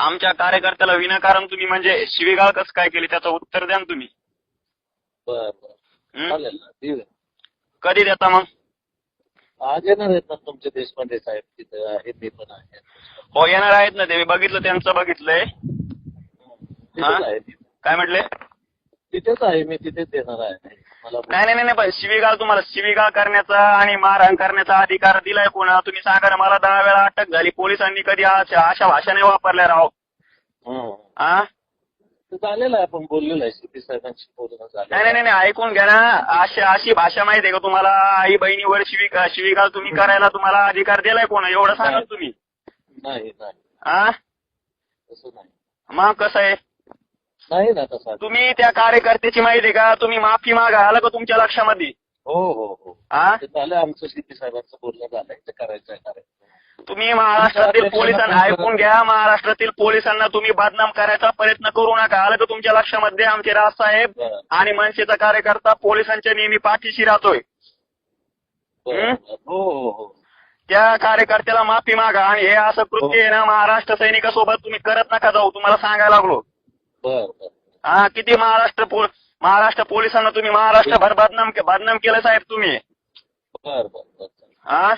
आमच्या कार्यकर्त्याला विनाकारण तुम्ही म्हणजे शिवीगाळ कसं काय केली? त्याचं उत्तर द्या ना तुम्ही. बर बर? चालेल ना देऊ. कधी देता मग? आज येणार आहेत ना तुमचे देशपांडे साहेब तिथे आहेत ते पण आहे हो येणार आहेत ना ते मी बघितलं त्यांचं बघितलंय. तिथेच. काय म्हटले? तिथेच आहे मी तिथेच देणार आहे. मला नाही नाही नाही पण शिवीगाळ तुम्हाला शिवीगाळ करण्याचा आणि मारहाण करण्याचा अधिकार दिलाय कोणा? तुम्ही सांगा ना मला दहा वेळा अटक झाली. पोलिसांनी कधी अशा अशा भाषा नाही वापरल्या राव? हं. हा ते झालेलं आहे आपण बोललेलं आहे शिपी साहेबांशी बोलणं नाही नाही नाही ऐकून घ्या ना. अशी अशी भाषा माहिती आहे का तुम्हाला? आई बहिणीवर शिवी शिवीगाळ तुम्ही करायला तुम्हाला अधिकार दिलाय कोण? एवढं सांगा तुम्ही. नाही नाही. हा तसं नाही. मग कसं आहे? नाही ना तसं. तुम्ही त्या कार्यकर्त्याची माहिती का? तुम्ही माफी मागा आलं का तुमच्या लक्षामध्ये? हो हो हो. हा ते झालं आमचं शिपी साहेबांचं बोलणं झालंय ते करायचं आहे तुम्ही महाराष्ट्रातील पोलिसांना ऐकून घ्या. महाराष्ट्रातील पोलिसांना तुम्ही बदनाम करायचा प्रयत्न करू नका. आलं का तुमच्या लक्षामध्ये? आमचे राजसाहेब बरं, आणि मनसेचा कार्यकर्ता पोलिसांच्या नेहमी पाठीशी राहतोय. बरं, हं? बरं. हो हो हो. त्या कार्यकर्त्याला माफी मागा. आणि हे असं कृत्य आहे ना महाराष्ट्र सैनिकासोबत तुम्ही करत नका जाऊ. तुम्हाला सांगायला लागलो. हा किती महाराष्ट्र महाराष्ट्र पोलिसांना तुम्ही महाराष्ट्रभर बदनाम बदनाम केलं साहेब तुम्ही. बर बर बर. हा.